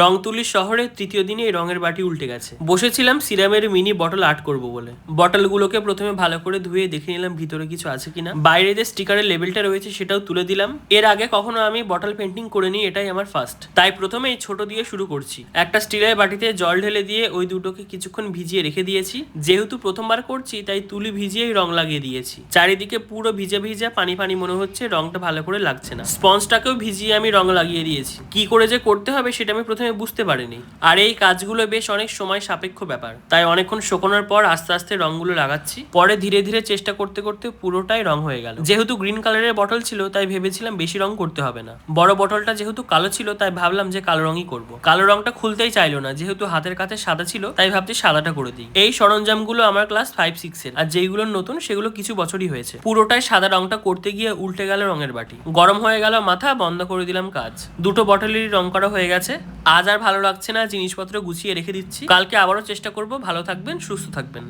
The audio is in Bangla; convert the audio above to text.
রং তুলির শহরে তৃতীয় দিনে এই রঙের বাটি উল্টে গেছে। বসেছিলাম সিরামের মিনি বটল আর্ট করব বলে। বটলগুলোকে প্রথমে ভালো করে ধুয়ে দেখে নিলাম ভিতরে কিছু আছে কিনা। বাইরে যে স্টিকারের লেবেলটা রয়েছে সেটাও তুলে দিলাম। এর আগে কখনো আমি বটল পেন্টিং করে করিনি এটাই আমার ফার্স্ট তাই প্রথমে এই ছোট দিয়ে শুরু করছি। একটা স্টিলের বাটিতে জল ঢেলে দিয়ে ওই দুটোকে কিছুক্ষণ ভিজিয়ে রেখে দিয়েছি। যেহেতু প্রথমবার করছি, তাই তুলি ভিজিয়েই রং লাগিয়ে দিয়েছি। চারিদিকে পুরো ভিজা ভিজা পানি পানি মনে হচ্ছে, রংটা ভালো করে লাগছে না। স্পঞ্জটাকেও ভিজিয়ে আমি রং লাগিয়ে দিয়েছি। কি করে যে করতে হবে সেটা আমি প্রথমে বুঝতে পারিনি। আর এই কাজগুলো বেশ অনেক সময় সাপেক্ষ ব্যাপার। তাই অনেকক্ষণ শুকোনোর পর আস্তে আস্তে রংগুলো লাগাচ্ছি। পরে ধীরে ধীরে চেষ্টা করতে করতে পুরোটাই রং হয়ে গেল। যেহেতু গ্রিন কালারের বটল ছিল, তাই ভেবেছিলাম বেশি রং করতে হবে না। বড় বটলটা যেহেতু কালো ছিল, তাই ভাবলাম যে কালো রঙই করব। কালো রংটা খুলতেই চাইলো না, যেহেতু হাতের কাছে সাদা ছিল, তাই ভাবছি সাদাটা করে দিই। এই সরঞ্জামগুলো আমার ক্লাস ফাইভ, সিক্স এর। আর যেইগুলো নতুন, সেগুলো কিছু বছরই হয়েছে। পুরোটাই সাদা রংটা করতে গিয়ে উল্টে গেল রঙের বাটি। গরম হয়ে গেল মাথা, বন্ধ করে দিলাম কাজ। দুটো বটলেরই রং করা হয়ে গেছে। আজ আর ভালো লাগছে না, জিনিসপত্র গুছিয়ে রেখে দিচ্ছি। কালকে আবারও চেষ্টা করব, ভালো থাকবেন, সুস্থ থাকবেন।